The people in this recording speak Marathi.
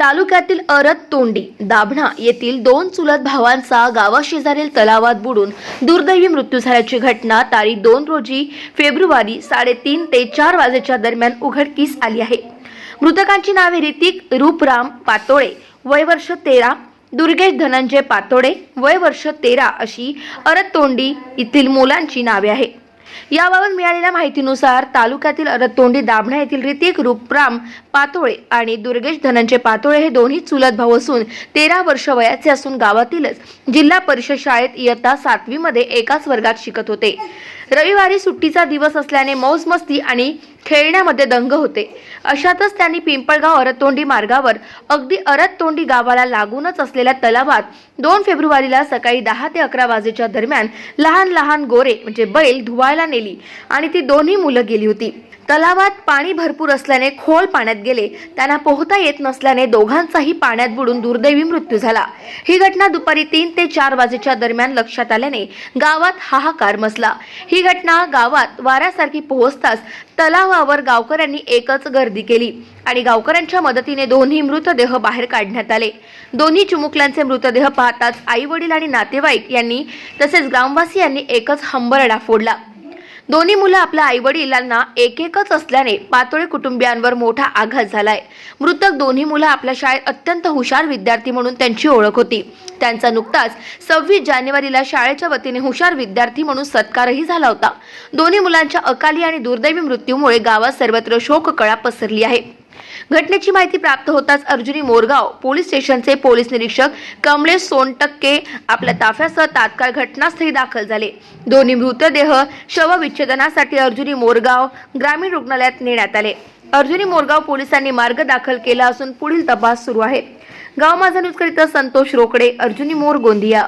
तालुक्यातील अरत तोंडी दाभणा येथील दोन चुलत भावांचा गावाशेजारील तलावात बुडून दुर्दैवी मृत्यू झाल्याची घटना तारीख दोन रोजी फेब्रुवारी साडेतीन ते चार वाजेच्या दरम्यान उघडकीस आली आहे. मृतकांची नावे ऋतिक रूपराम पातोळे वय वर्ष तेरा दुर्गेश धनंजय पातोडे वय वर्ष तेरा अशी अरत तोंडी येथील मुलांची नावे आहे याबाबत मिळालेल्या माहितीनुसार तालुक्यातील अरतोंडी दाभणा येथील ऋतिक रूपराम पातोळे आणि दुर्गेश धनंजय पातोळे हे दोन्ही चुलत भाऊ असून तेरा वर्ष वयाचे असून गावातीलच जिल्हा परिषद शाळेत इयत्ता सातवीमध्ये एकाच वर्गात शिकत होते. रविवारी सुट्टीचा दिवस असल्याने मौजमस्ती आणि खेळण्यामध्ये दंग होते. अशातच त्यांनी पिंपळगाव अरतोंडी मार्गावर अगदी अरततोंडी गावाला लागूनच असलेल्या तलावात दोन फेब्रुवारीला सकाळी दहा ते अकरा वाजेच्या दरम्यान लहान लहान गोरे म्हणजे बैल धुवायला नेली आणि ती दोन्ही मुलं गेली होती. तलावात पाणी भरपूर असल्याने खोल पाण्यात गेले. त्यांना पोहता येत नसल्याने दोघांचाही पाण्यात बुडून दुर्दैवी मृत्यू झाला. ही घटना दुपारी तीन ते चार वाजेच्या दरम्यान लक्षात आल्याने गावात हाहाकार मचला. ही घटना गावात वाऱ्यासारखी पोहोचताच तलावावर गावकऱ्यांनी एकच गर्दी केली आणि गावकऱ्यांच्या मदतीने दोन्ही मृतदेह बाहेर काढण्यात आले. दोन्ही चिमुकल्यांचे मृतदेह पाहताच आई वडील आणि नातेवाईक यांनी तसेच ग्रामवासियांनी एकच हंबरडा फोडला. दोन्ही मुलं आपल्या आई वडिलांना एक एकच असल्याने पातोळे कुटुंबियांवर मोठा आघात झालाय. मृतक दोन्ही मुलं आपल्या शाळेत अत्यंत हुशार विद्यार्थी म्हणून त्यांची ओळख होती. त्यांचा नुकताच सव्वीस जानेवारीला शाळेच्या वतीने हुशार विद्यार्थी म्हणून सत्कारही झाला होता. दोन्ही मुलांच्या अकाली आणि दुर्दैवी मृत्यूमुळे गावात सर्वत्र शोककळा पसरली आहे. घटनेची माहिती प्राप्त होताच अर्जुनी मोरगाव पोलीस स्टेशनचे पोलीस निरीक्षक कमलेश सोनटक्के आपल्या ताफ्यासह तात्काळ घटनास्थळी दाखल झाले. दोन्ही मृतदेह शवविच्छेदनासाठी अर्जुनी मोरगाव ग्रामीण रुग्णालयात नेण्यात आले. अर्जुनी मोरगाव पोलिसांनी मार्ग दाखल केला असून पुढील तपास सुरू आहे. गाव माझा न्यूजकरिता संतोष रोकडे अर्जुनी मोर गोंदिया.